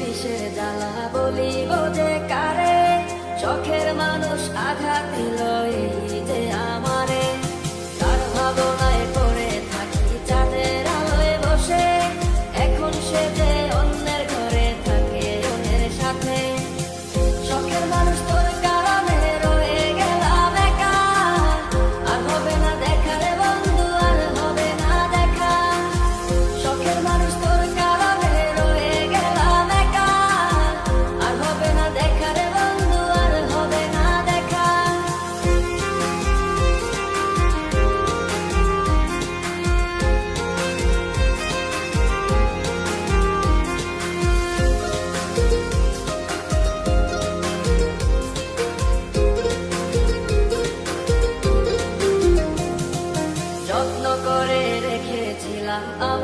দিশে জ্বালা বলিব যে কারে চোখে